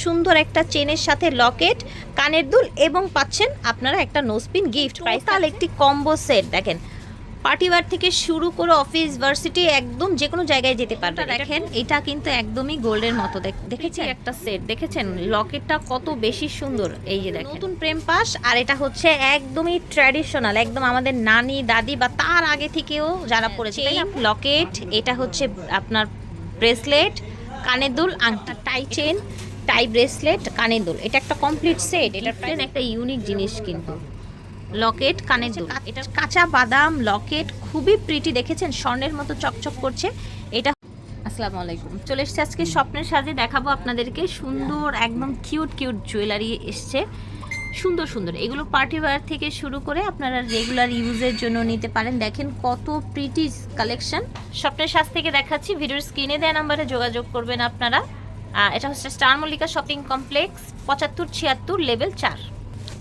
সুন্দর একটা চেনের সাথে লকেট কানের দুল এবং পাচ্ছেন আপনারা একটা নোসপিন গিফট। তাহলে একটি কম্বো সেট দেখেন পার্টিবার থেকে শুরু করে অফিস ভার্সিটি একদম যে কোনো জায়গায় যেতে পারবে দেখেন এটা কিন্তু একদমই গোল্ডের মতো। দেখ- দেখেছেন? একটা সেট দেখেছেন? লকেটটা কত বেশি সুন্দর। এই যে দেখেন। নতুন প্রেম পাস আর এটা হচ্ছে একদমই ট্র্যাডিশনাল একদম আমাদের নানি দাদি বা তার আগে থেকেও যারা পড়েছে লকেট এটা হচ্ছে আপনার ব্রেসলেট কানের দুল আংটি। টাই চেন টাই ব্রেসলেট কানের দুল। এটা একটা কমপ্লিট সেট এটা একটা ইউনিক জিনিস কিন্তু। লকেট কানের দুল। এটা কাঁচা বাদাম লকেট খুবই প্রিটি দেখেছেন? স্বর্ণের মতো চকচক করছে। এটা আসসালামু আলাইকুম চলে এসছে আজকে স্বপ্নের সাজে। দেখাবো আপনাদেরকে। সুন্দর একদম কিউট কিউট জুয়েলারি এসছে। সুন্দর সুন্দর। এগুলো পার্টি ওয়্যার থেকে শুরু করে আপনারা রেগুলার ইউজের জন্য নিতে পারেন। দেখেন কত প্রিটি কালেকশন স্বপ্নের সাজ থেকে দেখাচ্ছি। ভিডিওর স্ক্রিনে দেওয়া নাম্বারে যোগাযোগ করবেন আপনারা। এটা হচ্ছে স্টার মল্লিকা শপিং কমপ্লেক্স, পঁচাত্তর ছিয়াত্তর, লেভেল চার।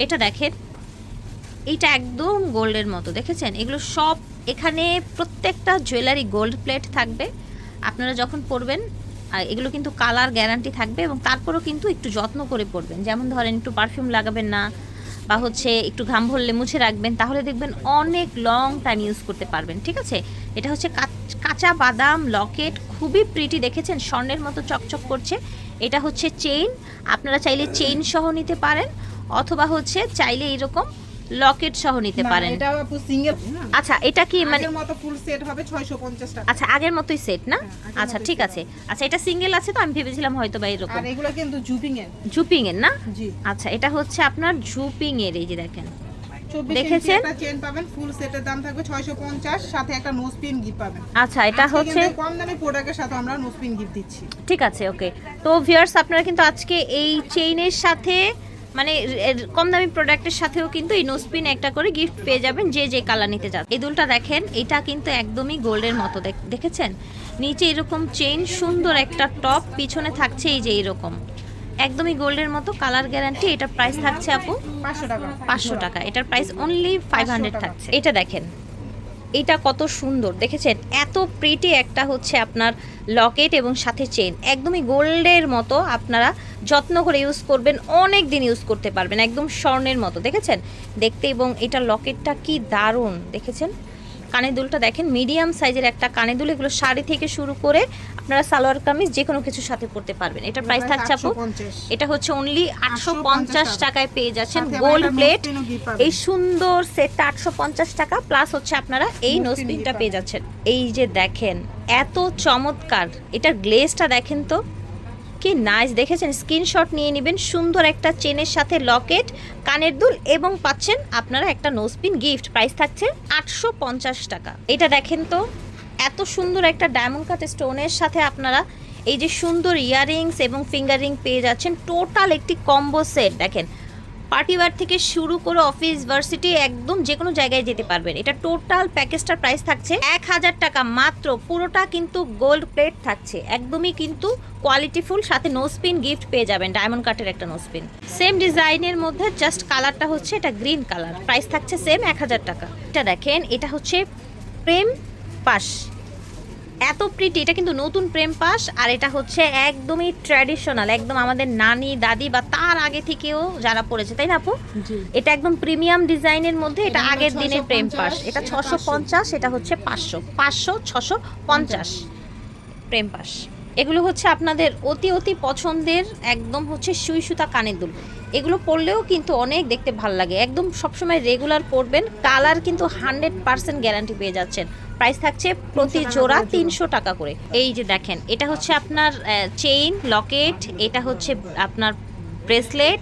এটা দেখেন এইটা একদম গোল্ডের মতো, দেখেছেন? এগুলো সব এখানে প্রত্যেকটা জুয়েলারি গোল্ড প্লেট থাকবে। আপনারা যখন পরবেন এগুলো কিন্তু কালার গ্যারান্টি থাকবে এবং তারপরেও কিন্তু একটু যত্ন করে পরবেন। যেমন ধরেন, একটু পারফিউম লাগাবেন না বা হচ্ছে একটু ঘাম ভরলে মুছে রাখবেন, তাহলে দেখবেন অনেক লং টাইম ইউজ করতে পারবেন, ঠিক আছে? এটা হচ্ছে কাচ- বাদাম লকেট, খুবই প্রিটি দেখেছেন? স্বর্ণের মতো চকচক করছে। এটা হচ্ছে চেইন আপনারা চাইলে চেইন সহ নিতে পারেন, অথবা হচ্ছে চাইলে এরকম লকেট সহ নিতে পারেন। এটা আপু সিঙ্গেল আচ্ছা এটা কি মানে আগের মতো ফুল সেট হবে 650 টাকা। আচ্ছা আগের মতোই সেট না? হ্যাঁ, আচ্ছা ঠিক আছে। আচ্ছা এটা সিঙ্গেল আছে তো? আমি ভেবেছিলাম হয়তো বা এরকম। আর এগুলো কিন্তু জুপিং এর জুপিং এর না? জি। আচ্ছা এটা হচ্ছে আপনার জুপিং এর এই যে দেখেন। দেখেছেন? চেন পাবেন ফুল সেটের দাম থাকবে 650 সাথে একটা নোজ পিন গিফট পাবেন। আচ্ছা এটা হচ্ছে কম দামি প্রোডাক্টের সাথে আমরা নোজ পিন গিফট দিচ্ছি। ঠিক আছে ওকে তো ভিউয়ার্স আপনারা কিন্তু আজকে এই চেইনের সাথে মানে কম দামি প্রোডাক্টের সাথেও কিন্তু এই নোসপিন একটা করে গিফট পেয়ে যাবেন যে যে কালার নিতে চান। এই দুলটা দেখেন এটা কিন্তু একদমই গোল্ডের মতো দেখ- দেখেছেন? নিচে এরকম চেইন সুন্দর একটা টপ পিছনে থাকছে এই যে এরকম। একদমই গোল্ডের মতো কালার গ্যারান্টি এটা প্রাইস থাকছে আপু 500 টাকা। পাঁচশো টাকা। এটার প্রাইস অনলি ফাইভ হান্ড্রেড। থাকছে। এটা দেখেন। এটা কত সুন্দর। দেখেছেন? এত প্রিটি একটা হচ্ছে আপনার লকেট এবং সাথে চেন একদমই গোল্ডের মতো আপনারা যত্ন করে ইউজ করবেন অনেক দিন ইউজ করতে পারবেন, একদম স্বর্ণের মতো। দেখেছেন? দেখতে এবং এটা লকেটটা কি দারুণ। দেখেছেন? কানের দুলটা দেখেন মিডিয়াম সাইজের একটা কানের দুল এগুলো শাড়ি থেকে শুরু করে আপনারা সালোয়ার কামিজ যে কোনো কিছুর সাথে পরতে পারবেন। এটা প্রাইস থাকছে আপু এটা হচ্ছে অনলি আটশো পঞ্চাশ টাকায় পেয়ে যাচ্ছেন গোল্ড প্লেট। এই সুন্দর সেটটা আটশো পঞ্চাশ টাকা প্লাস হচ্ছে আপনারা এই gift পেয়ে যাচ্ছেন। এই যে দেখেন এত চমৎকার। এটার গ্লেজটা দেখেন তো কি নাইস দেখেছেন? স্ক্রিনশট নিয়ে নেবেন। সুন্দর একটা চেনের সাথে লকেট, কানের দুল এবং পাচ্ছেন আপনারা একটা নোজপিন গিফট প্রাইস থাকছে আটশো পঞ্চাশ টাকা। এটা দেখেন তো, এত সুন্দর একটা ডায়মন্ড কাট স্টোনের সাথে আপনারা এই যে সুন্দর ইয়াররিংস এবং ফিঙ্গার রিং পেয়ে যাচ্ছেন। টোটাল একটি কম্বো সেট দেখেন। পার্টিবার থেকে শুরু করে অফিস, ভার্সিটি, একদম যে কোনো জায়গায় যেতে পারবেন। এটা টোটাল প্যাকেজটার প্রাইস থাকছে এক হাজার টাকা মাত্র। পুরোটা কিন্তু গোল্ড প্লেট থাকছে। একদমই কিন্তু কোয়ালিটিফুল সাথে নোসপিন গিফট পেয়ে যাবেন। ডায়মন্ড কাটের একটা নোসপিন সেম ডিজাইনের মধ্যে জাস্ট কালারটা হচ্ছে এটা গ্রিন কালার প্রাইস থাকছে সেম এক হাজার টাকা। এটা দেখেন, এটা হচ্ছে প্রেম পাশ। এত প্রিটি এটা কিন্তু নতুন প্রেম পাস আর এটা হচ্ছে একদমই ট্র্যাডিশনাল একদম আমাদের নানি দাদি বা তার আগে থেকেও যারা পড়েছে তাই না আপু? এটা একদম প্রিমিয়াম ডিজাইনের মধ্যে এটা আগের দিনের প্রেম পাস এটা এটা ছশো পঞ্চাশ এটা হচ্ছে পাঁচশো পাঁচশো ছশো পঞ্চাশ প্রেম পাস। এগুলো হচ্ছে আপনাদের অতি অতি পছন্দের একদম হচ্ছে সুই সুতা কানের দুল। এগুলো পরলেও কিন্তু অনেক দেখতে ভালো লাগে। একদম সবসময় রেগুলার পরবেন কালার কিন্তু হান্ড্রেড পার্সেন্ট গ্যারান্টি পেয়ে যাচ্ছেন। প্রাইস থাকছে প্রতি জোড়া। তিনশো টাকা করে। এই যে দেখেন এটা হচ্ছে আপনার চেইন লকেট এটা হচ্ছে আপনার ব্রেসলেট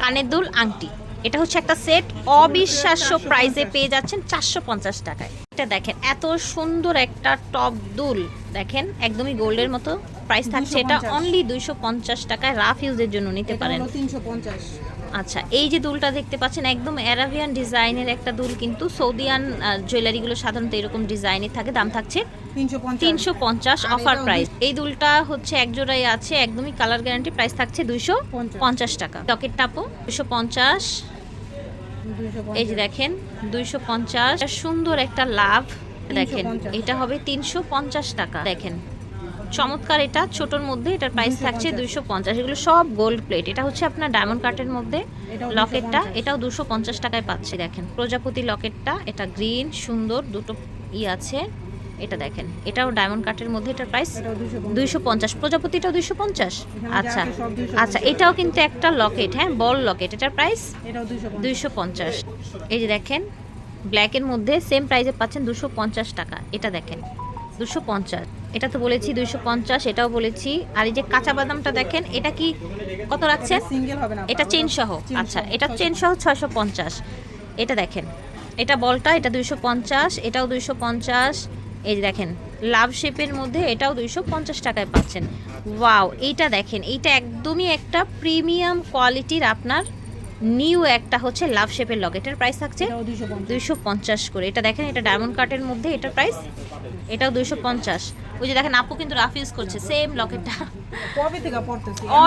কানের দুল আংটি। এটা হচ্ছে একটা সেট অবিশ্বাস্য প্রাইজে পেয়ে যাচ্ছেন চারশো পঞ্চাশ টাকায়। এটা দেখেন এত সুন্দর একটা টপ দুল। দেখেন একদমই গোল্ডের মতো প্রাইস থাকছে এটা অনলি দুইশো পঞ্চাশ টাকায় রাফ ইউজের জন্য নিতে পারেন। হলো 350 আচ্ছা এই যে দুলটা দেখতে পাচ্ছেন একদম অ্যারাবিয়ান ডিজাইনের একটা দুল কিন্তু সৌদিয়ান জুয়েলারিগুলো সাধারণত এরকম ডিজাইনের থাকে দাম থাকছে তিনশো পঞ্চাশ। অফার প্রাইস এই দুলটা হচ্ছে এক জোড়াই আছে একদমই কালার গ্যারান্টি প্রাইস থাকছে দুইশো পঞ্চাশ। টাকা। টকেট টাপো দুশো পঞ্চাশ। এই যে দেখেন দুইশো পঞ্চাশ। সুন্দর একটা লাভ। দেখেন এটা হবে তিনশো পঞ্চাশ টাকা। দেখেন চমৎকার এটা ছোটোর মধ্যে এটার প্রাইস থাকছে দুইশো পঞ্চাশ। এগুলো সব গোল্ড প্লেট এটা হচ্ছে আপনার ডায়মন্ড কাটের মধ্যে লকেটটা এটাও দুশো পঞ্চাশ টাকায় পাচ্ছি দেখেন। প্রজাপতি লকেটটা এটা গ্রিন সুন্দর দুটো ই আছে। এটা দেখেন এটাও ডায়মন্ড কাটের মধ্যে এটার প্রাইস দুইশো পঞ্চাশ। প্রজাপতিটাও দুইশো পঞ্চাশ? আচ্ছা। আছে সব 250 আচ্ছা এটাও কিন্তু একটা লকেট হ্যাঁ বল লকেট এটার প্রাইস দুইশো পঞ্চাশ। এই যে দেখেন ব্ল্যাকের মধ্যে সেম প্রাইসে পাচ্ছেন দুশো পঞ্চাশ টাকা। এটা দেখেন দুশো পঞ্চাশ। এটা তো বলেছি দুইশো পঞ্চাশ এটাও বলেছি। আর এই যে কাঁচা বাদামটা দেখেন এটা কি কত রাখছেন? না এটা চেন সহ। আচ্ছা এটা 650 চেন সহ ছয়শো পঞ্চাশ। এটা দেখেন এটা বলটা এটা দুইশো পঞ্চাশ এটাও দুইশো পঞ্চাশ। এই যে দেখেন লাভ শেপের মধ্যে এটাও দুইশো পঞ্চাশ টাকায় পাচ্ছেন। ওয়াও এইটা দেখেন এইটা একদমই একটা প্রিমিয়াম কোয়ালিটির আপনার নিউ একটা হচ্ছে লাভ শেপের লকেটের প্রাইস থাকছে। দুইশো পঞ্চাশ। করে। এটা দেখেন এটা ডায়মন্ড কাটের মধ্যে এটার প্রাইস এটাও দুইশো পঞ্চাশ। ওই যে দেখেন আপু কিন্তু রাফ ইউজ করছে সেম লকেটটা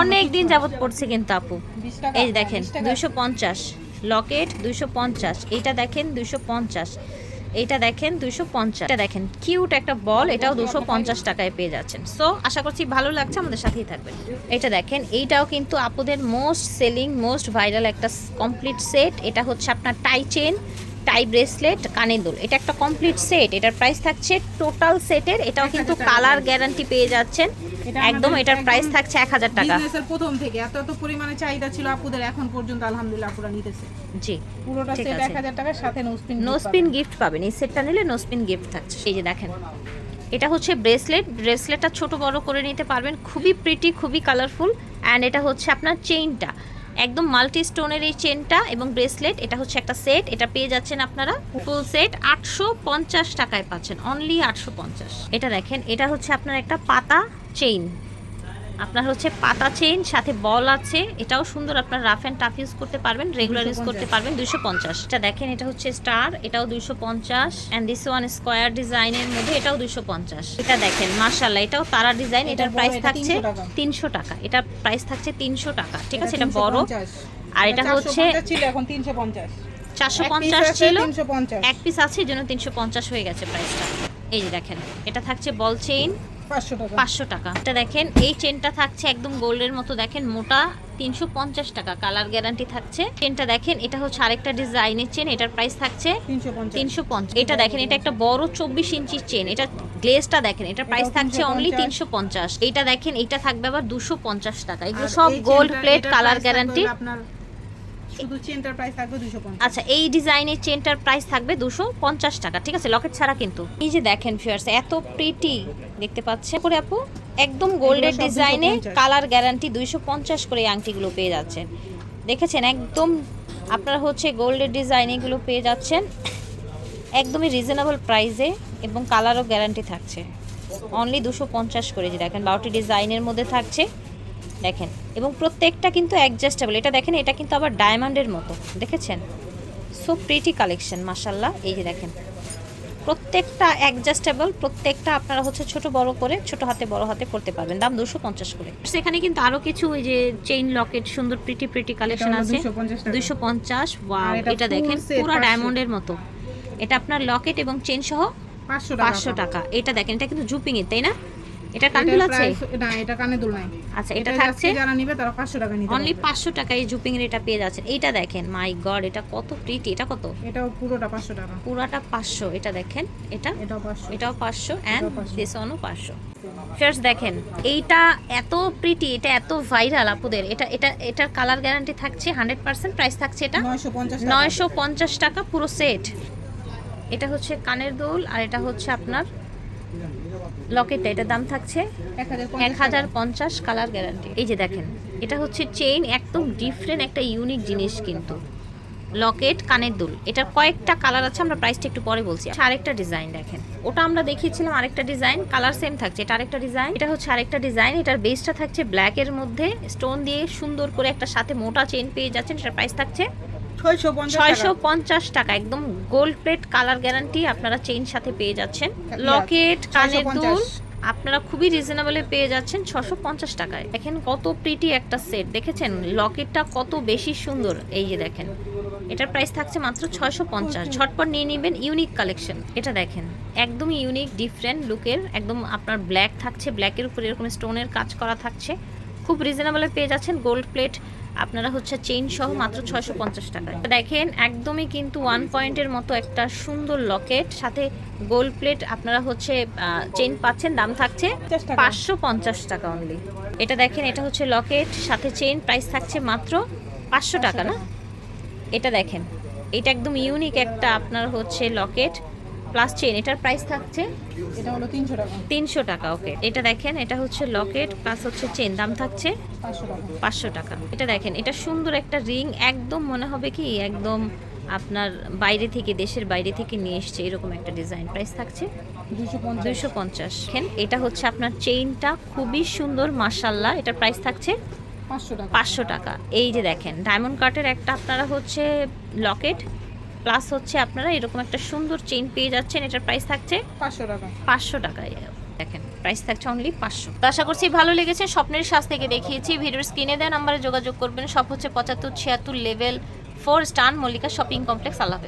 অনেক দিন যাবৎ পড়ছে কিন্তু আপু। এই যে দেখেন দুইশো পঞ্চাশ লকেট দুইশো পঞ্চাশ এটা দেখেন দুইশো পঞ্চাশ। এইটা দেখেন দুইশো পঞ্চাশ। এটা দেখেন, কিউট একটা বল, এটাও দুশো পঞ্চাশ টাকায় পেয়ে যাচ্ছেন। সো আশা করছি ভালো লাগছে, আমাদের সাথেই থাকবেন। এটা দেখেন, এইটাও কিন্তু আপুদের মোস্ট সেলিং মোস্ট ভাইরাল একটা কমপ্লিট সেট এটা হচ্ছে আপনার টাই চেন টাই ব্রেসলেট কানের দুল। এটা একটা কমপ্লিট সেট এটার প্রাইস থাকছে টোটাল সেটের এটাও কিন্তু কালার গ্যারান্টি পেয়ে যাচ্ছেন। একদম এটার প্রাইস থাকছে এক হাজার টাকা। প্রথম থেকে। এত এত পরিমাণে চাহিদা ছিল আপুদের। এখন পর্যন্ত আলহামদুলিল্লাহ আপুরা নিতেছে। জি। পুরোটা সেট। এক হাজার টাকার সাথে no spin no spin gift পাবেন। এই সেটটা নিলে নো স্পিন গিফট থাকছে। এই যে দেখেন। এটা হচ্ছে ব্রেসলেট ব্রেসলেটটা ছোট বড় করে নিতে পারবেন। খুবই প্রিটি খুবই কালারফুল অ্যান্ড এটা হচ্ছে আপনার চেইনটা একদম মাল্টি স্টোনের এই চেনটা এবং ব্রেসলেট, এটা হচ্ছে একটা সেট, এটা পেয়ে যাচ্ছেন আপনারা ফুল সেট, আটশো পঞ্চাশ টাকায় পাচ্ছেন অনলি আটশো পঞ্চাশ। এটা দেখেন, এটা হচ্ছে আপনার একটা পাতা চেইন আপনার হচ্ছে পাতা চেইন সাথে বল আছে। এটাও সুন্দর আপনার রাফ অ্যান্ড টাফ ইউজ করতে পারবেন রেগুলার ইউজ করতে পারবেন দুইশো পঞ্চাশ। এটা দেখেন এটা হচ্ছে স্টার এটাও দুইশো পঞ্চাশ। অ্যান্ড দিস ওয়ান স্কোয়ার ডিজাইনের মধ্যে এটাও দুইশো পঞ্চাশ। এটা দেখেন মার্শাল্লাহ এটাও তারা ডিজাইন এটার প্রাইস থাকছে 300 টাকা। তিনশো টাকা। এটার প্রাইস থাকছে তিনশো টাকা। ঠিক আছে এটা বড়। আর এটা হচ্ছে ছিল এখন তিনশো পঞ্চাশ। চারশো পঞ্চাশ ছিল। এক পিস আছে এই জন্য তিনশো পঞ্চাশ হয়ে গেছে প্রাইসটা এই যে দেখেন এটা থাকছে বল চেইন পাঁচশো টাকা। এটা দেখেন এই চেনটা থাকছে একদম গোল্ডের মতো। দেখেন মোটা তিনশো পঞ্চাশ টাকা। কালার গ্যারান্টি থাকছে। চেনটা দেখেন এটা হচ্ছে আরেকটা ডিজাইনের চেন এটার প্রাইস থাকছে তিনশো পঞ্চাশ। এটা দেখেন এটা একটা বড় চব্বিশ ইঞ্চির চেন এটা গ্লেজটা দেখেন এটার প্রাইস থাকছে অনলি তিনশো পঞ্চাশ। এইটা দেখেন এটা থাকবে আবার দুশো পঞ্চাশ টাকা। এগুলো সব গোল্ড প্লেট কালার গ্যারান্টি শুধু চেনটার প্রাইস থাকবে দুশো পঞ্চাশ। আচ্ছা এই ডিজাইনের চেনটার প্রাইস থাকবে দুশো পঞ্চাশ টাকা ঠিক আছে? লকেট ছাড়া কিন্তু। এই যে দেখেন ফিয়ার্স এত প্রিটি দেখতে পাচ্ছে করে আপু একদম গোল্ডের ডিজাইনে কালার গ্যারান্টি দুইশো পঞ্চাশ। করে এই আংটিগুলো পেয়ে যাচ্ছেন। দেখেছেন? একদম আপনারা হচ্ছে গোল্ডের ডিজাইন এগুলো পেয়ে যাচ্ছেন। একদমই রিজনেবল প্রাইসে এবং কালারও গ্যারান্টি থাকছে। অনলি দুশো পঞ্চাশ করে যে দেখেন বারোটি ডিজাইনের মধ্যে থাকছে। দেখেন এবং প্রত্যেকটা কিন্তু অ্যাডজাস্টেবল এটা দেখেন এটা কিন্তু আবার ডায়মন্ডের মতো দেখেছেন? সো প্রিটি কালেকশন মাসাল্লাহ এই যে দেখেন প্রত্যেকটা অ্যাডজাস্টেবল প্রত্যেকটা আপনারা হচ্ছে ছোট বড় করে ছোট হাতে বড় হাতে পড়তে পারবেন। দাম দুশো পঞ্চাশ করে। সেখানে কিন্তু আরও কিছু ওই যে চেইন লকেট সুন্দর প্রিটি প্রিটি কালেকশন আছে। 250 টাকা। দুইশো পঞ্চাশ ওয়াও এটা দেখেন পুরো ডায়মন্ডের মতো। এটা আপনার লকেট এবং চেন সহ পাঁচশো টাকা। পাঁচশো টাকা। এটা দেখেন এটা কিন্তু জুপিং এর তাই না? এটা এটার কানদুল আছে না এটা কানে দুল নাই। আচ্ছা এটা এটা থাকছে? যারা নিবে তারা পাঁচশো টাকা নিতে অনলি পারবে। পাঁচশো টাকায় জুপিং এর এটা পেয়ে যাচ্ছেন। এইটা দেখেন মাই গড এটা কত প্রিটি এটা কত? এটাও পুরোটা পাঁচশো টাকা। পুরোটা পাঁচশো এটা দেখেন এটা? এটাও পাঁচশো। এটাও পাঁচশো অ্যান্ড এটাও 500 দিস অনও পাঁচশো। ফার্স্ট দেখেন এইটা এত প্রিটি এটা এত ভাইরাল আপুদের। এটা এটা এটার কালার গ্যারান্টি থাকছে হান্ড্রেড পার্সেন্ট প্রাইস থাকছে এটা নয়শো পঞ্চাশ নয়শো পঞ্চাশ টাকা পুরো সেট এটা হচ্ছে কানের দুল আর এটা হচ্ছে আপনার লকেটটা এটার দাম থাকছে এক হাজার পঞ্চাশ কালার গ্যারান্টি। এই যে দেখেন এটা হচ্ছে চেইন একদম ডিফারেন্ট একটা ইউনিক জিনিস কিন্তু। লকেট কানের দুল। এটার কয়েকটা কালার আছে আমরা প্রাইসটা একটু পরে বলছি। আচ্ছা, আরেকটা ডিজাইন দেখেন। ওটা আমরা দেখিয়েছিলাম আরেকটা ডিজাইন কালার সেম থাকছে। এটা আরেকটা ডিজাইন এটা হচ্ছে আরেকটা ডিজাইন এটার বেসটা থাকছে ব্ল্যাক এর মধ্যে। স্টোন দিয়ে সুন্দর করে একটা সাথে মোটা চেইন পেয়ে যাচ্ছেন এটার প্রাইস থাকছে ছয়শো পঞ্চাশ টাকা। একদম গোল্ড প্লেট কালার গ্যারান্টি আপনারা চেইন সাথে পেয়ে যাচ্ছেন। লকেট কানের দুল আপনারা খুবই রিজনেবলে পেয়ে যাচ্ছেন ছশো পঞ্চাশ টাকায়। দেখেন কত প্রিটি একটা সেট দেখেছেন? লকেটটা কত বেশি সুন্দর এই যে দেখেন। এটার প্রাইস থাকছে মাত্র ছয়শো পঞ্চাশ। ঝটপট নিয়ে নেবেন ইউনিক কালেকশন এটা দেখেন একদম ইউনিক ডিফারেন্ট লুকের একদম আপনার ব্ল্যাক থাকছে ব্ল্যাকের উপর এরকম স্টোনের কাজ করা থাকছে। খুব রিজনেবলে পেয়ে যাচ্ছেন গোল্ড প্লেট আপনারা হচ্ছে চেইন সহ মাত্র ছয়শো পঞ্চাশ টাকায়। দেখেন একদমই কিন্তু ওয়ান পয়েন্টের মতো একটা সুন্দর লকেট সাথে গোল্ড প্লেট আপনারা হচ্ছে চেইন পাচ্ছেন দাম থাকছে 50 পাঁচশো পঞ্চাশ টাকা অনলি এটা দেখেন এটা হচ্ছে লকেট সাথে চেইন প্রাইস থাকছে মাত্র পাঁচশো টাকা না? এটা দেখেন এটা একদম ইউনিক একটা আপনার হচ্ছে লকেট প্লাস চেন এটার প্রাইস থাকছে? এটা হলো তিনশো টাকা। তিনশো টাকা ওকে এটা দেখেন এটা হচ্ছে লকেট প্লাস হচ্ছে চেন দাম থাকছে পাঁচশো টাকা। এটা দেখেন এটা সুন্দর একটা রিং একদম মনে হবে কি একদম আপনার বাইরে থেকে দেশের বাইরে থেকে নিয়ে এসছে এরকম একটা ডিজাইন প্রাইস থাকছে দুশো পঞ্চাশ। দুইশো পঞ্চাশ। দেখেন এটা হচ্ছে আপনার চেইনটা খুবই সুন্দর মাসাল্লাহ এটার প্রাইস থাকছে পাঁচশো টাকা। এই যে দেখেন ডায়মন্ড কাটের একটা আপনারা হচ্ছে লকেট প্লাস হচ্ছে আপনারা এরকম একটা সুন্দর চেইন পেয়ে যাচ্ছেন এটার প্রাইস থাকছে পাঁচশো টাকা। পাঁচশো টাকায়। দেখেন প্রাইস থাকছে অনলি পাঁচশো। আশা করছি ভালো লেগেছে স্বপ্নের শ্বাস থেকে দেখিয়েছি। ভিডিওর স্ক্রিনে দেন নাম্বারে যোগাযোগ করবেন। সব হচ্ছে পঁচাত্তর ছিয়াত্তর level four stun Mallika shopping complex আল্লাহ